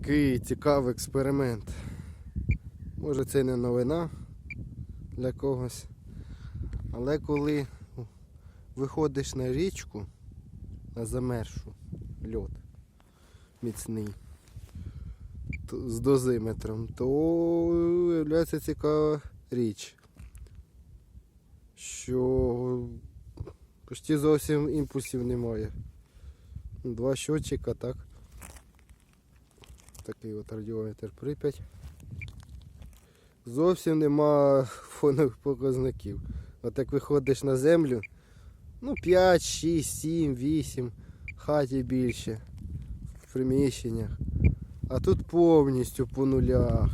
такий цікавий експеримент. Може це не новина для когось. Але коли виходиш на річку, на замершу льот міцний з дозиметром, то виявляється цікава річ. Що почти зовсім імпульсів немає. Два щотчика, так. Такий от радіометр Прип'ять. Зовсім нема фонових показників. От як виходиш на землю, ну 5, 6, 7, 8, в хаті більше, в приміщеннях. А тут повністю по нулях.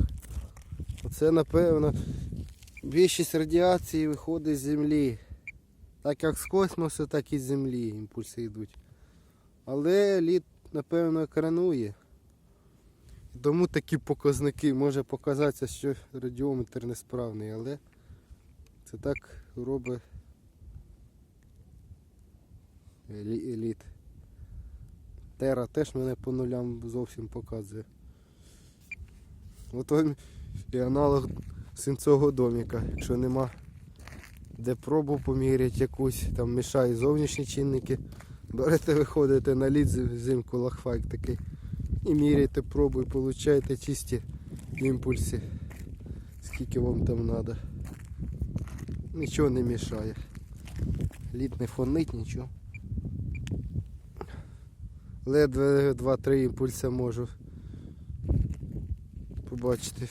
Оце напевно більшість радіації виходить з землі. Так як з космосу, так і з землі імпульси йдуть. Але лід, напевно, екранує. Тому такі показники може показатися, що радіометр несправний, але це так робить елі- еліт. Тера теж мене по нулям зовсім показує. От вам і аналог синцового доміка, якщо нема де пробу поміряти якусь, там мішають зовнішні чинники. Берете, виходите на лід взимку лахфайк такий і міряйте, пробу получайте чисті імпульси. Скільки вам там треба. Нічого не мішає. Лід не фонить, нічого. Ледве 2-3 імпульси можу побачити.